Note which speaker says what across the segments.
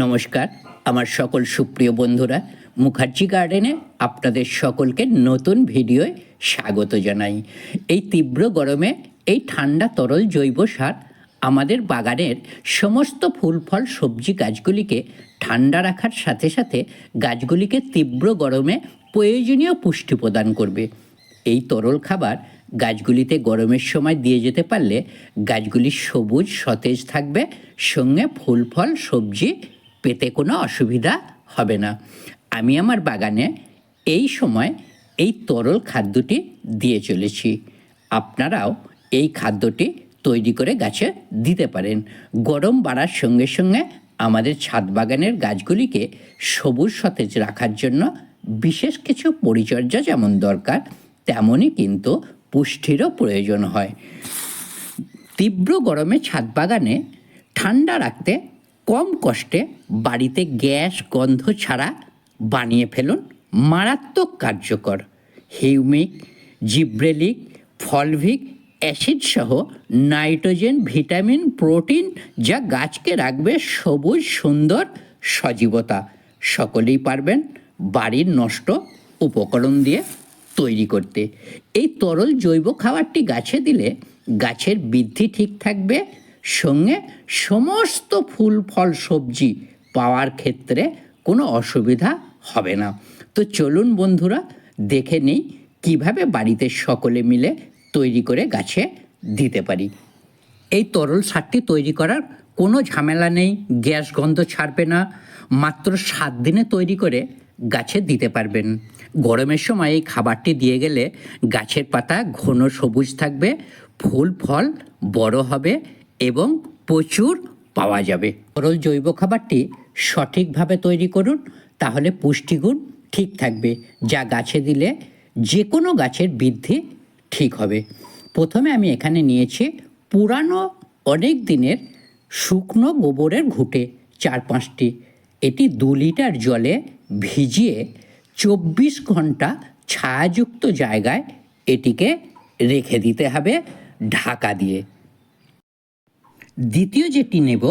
Speaker 1: নমস্কার, আমার সকল সুপ্রিয় বন্ধুরা, মুখার্জি গার্ডেনে আপনাদের সকলকে নতুন ভিডিওয় স্বাগত জানাই। এই তীব্র গরমে এই ঠান্ডা তরল জৈব সার আমাদের বাগানের সমস্ত ফুল, ফল, সবজি গাছগুলিকে ঠান্ডা রাখার সাথে সাথে গাছগুলিকে তীব্র গরমে প্রয়োজনীয় পুষ্টি প্রদান করবে। এই তরল খাবার গাছগুলিতে গরমের সময় দিয়ে যেতে পারলে গাছগুলি সবুজ, সতেজ থাকবে, সঙ্গে ফুল, ফল, সবজি পেতে কোনো অসুবিধা হবে না। আমি আমার বাগানে এই সময় এই তরল খাদ্যটি দিয়ে চলেছি। আপনারাও এই খাদ্যটি তৈরি করে গাছে দিতে পারেন। গরম বাড়ার সঙ্গে সঙ্গে আমাদের ছাদ বাগানের গাছগুলিকে সবুজ সতেজ রাখার জন্য বিশেষ কিছু পরিচর্যা যেমন দরকার, তেমনই কিন্তু পুষ্টিরও প্রয়োজন হয়। তীব্র গরমে ছাদ বাগানে ঠান্ডা রাখতে কম কষ্টে বাড়িতে গ্যাস, গন্ধ ছাড়া বানিয়ে ফেলুন। মারাত্মক কার্যকর। হিউমিক, জিব্রেলিক, ফলভিক অ্যাসিড সহ নাইট্রোজেন, ভিটামিন, প্রোটিন যা গাছকে রাখবে সবুজ, সুন্দর সজীবতা। সকলেই পারবেন বাড়ির নষ্ট উপকরণ দিয়ে তৈরি করতে। এই তরল জৈব খাবারটি গাছে দিলে গাছের বৃদ্ধি ঠিক থাকবে সঙ্গে সমস্ত ফুল, ফল, সবজি পাওয়ার ক্ষেত্রে কোনো অসুবিধা হবে না। তো চলুন বন্ধুরা, দেখে নেই কীভাবে বাড়িতে সকলে মিলে তৈরি করে গাছে দিতে পারি। এই তরল সারটি তৈরি করার কোনো ঝামেলা নেই, গ্যাস গন্ধ ছাড়বে না, মাত্র সাত দিনে তৈরি করে গাছে দিতে পারবেন। গরমের সময় এই খাবারটি দিয়ে গেলে গাছের পাতা ঘন সবুজ থাকবে, ফুল, ফল বড় হবে এবং প্রচুর পাওয়া যাবে। তরল জৈব খাবারটি সঠিকভাবে তৈরি করুন, তাহলে পুষ্টিগুণ ঠিক থাকবে। যা গাছে দিলে যে কোনো গাছের বৃদ্ধি ঠিক হবে। প্রথমে আমি এখানে নিয়েছি পুরানো অনেক দিনের শুকনো গোবরের ঘুঁটে চার পাঁচটি। এটি দু লিটার জলে ভিজিয়ে চব্বিশ ঘণ্টা ছায়াযুক্ত জায়গায় এটিকে রেখে দিতে হবে ঢাকা দিয়ে। দ্বিতীয় যেটি নেব,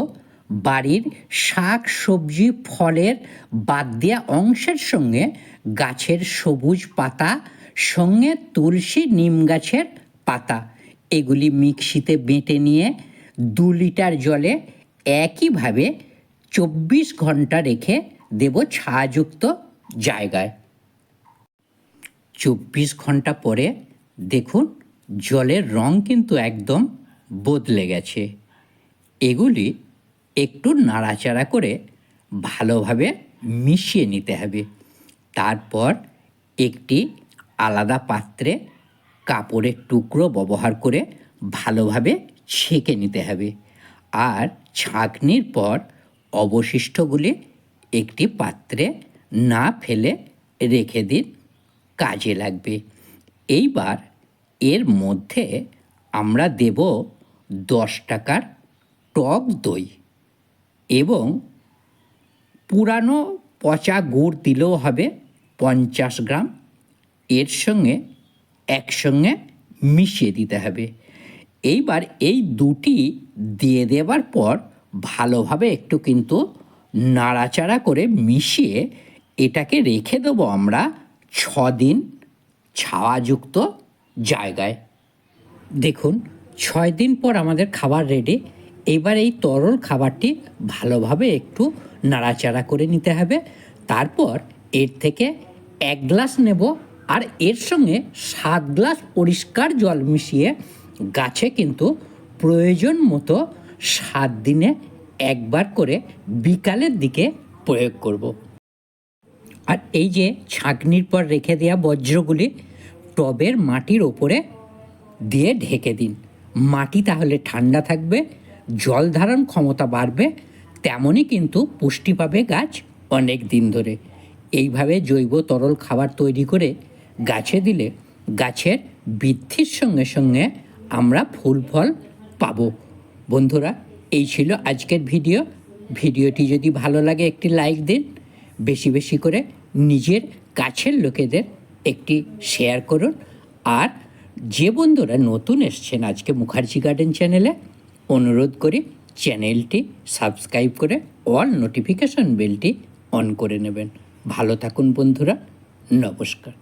Speaker 1: বাড়ির শাক, সবজি, ফলের বাদ দেওয়া অংশের সঙ্গে গাছের সবুজ পাতা, সঙ্গে তুলসী নিম গাছের পাতা। এগুলি মিক্সিতে বেটে নিয়ে দু লিটার জলে একইভাবে চব্বিশ ঘণ্টা রেখে দেব ছায়াযুক্ত জায়গায়। চব্বিশ ঘণ্টা পরে দেখুন, জলের রং কিন্তু একদম বদলে গেছে। এগুলি একটু নাড়াচাড়া করে ভালোভাবে মিশিয়ে নিতে হবে। তারপর একটি আলাদা পাত্রে কাপড়ের টুকরো ব্যবহার করে ভালোভাবে ছেঁকে নিতে হবে। আর ছাঁকনির পর অবশিষ্টগুলি একটি পাত্রে না ফেলে রেখে দিন, কাজে লাগবে। এইবার এর মধ্যে আমরা দেব দশ টাকার টক দই এবং পুরানো পচা গুড় দিলেও হবে পঞ্চাশ গ্রাম। এর সঙ্গে একসঙ্গে মিশিয়ে দিতে হবে। এইবার এই দুটি দিয়ে দেওয়ার পর ভালোভাবে একটু কিন্তু নাড়াচাড়া করে মিশিয়ে এটাকে রেখে দেবো আমরা ছ দিন ছাওয়াযুক্ত জায়গায়। দেখুন, ছয় দিন পর আমাদের খাবার রেডি এবার এই তরল খাবারটি ভালোভাবে একটু নাড়াচাড়া করে নিতে হবে তারপর এর থেকে এক গ্লাস নেব আর এর সঙ্গে সাত গ্লাস পরিষ্কার জল মিশিয়ে গাছে কিন্তু প্রয়োজন মতো সাত দিনে একবার করে বিকালের দিকে প্রয়োগ করব। আর এই যে ছাঁকনির পর রেখে দেওয়া বজ্রগুলি টবের মাটির ওপরে দিয়ে ঢেকে দিন মাটি তাহলে ঠান্ডা থাকবে জল ধারণ ক্ষমতা বাড়বে, তেমনই কিন্তু পুষ্টি পাবে গাছ অনেক দিন ধরে। এইভাবে জৈব তরল খাবার তৈরি করে গাছে দিলে গাছের বৃদ্ধির সঙ্গে সঙ্গে আমরা ফুল, ফল পাব। বন্ধুরা, এই ছিল আজকের ভিডিও। ভিডিওটি যদি ভালো লাগে একটি লাইক দিন। বেশি বেশি করে নিজের কাছের লোকেদের একটি শেয়ার করুন। আর যে বন্ধুরা নতুন এসছেন আজকে মুখার্জি গার্ডেন চ্যানেলে অনুরোধ করি চ্যানেলটি সাবস্ক্রাইব করে অল নোটিফিকেশন বেলটি অন করে নেবেন। ভালো থাকুন বন্ধুরা। নমস্কার।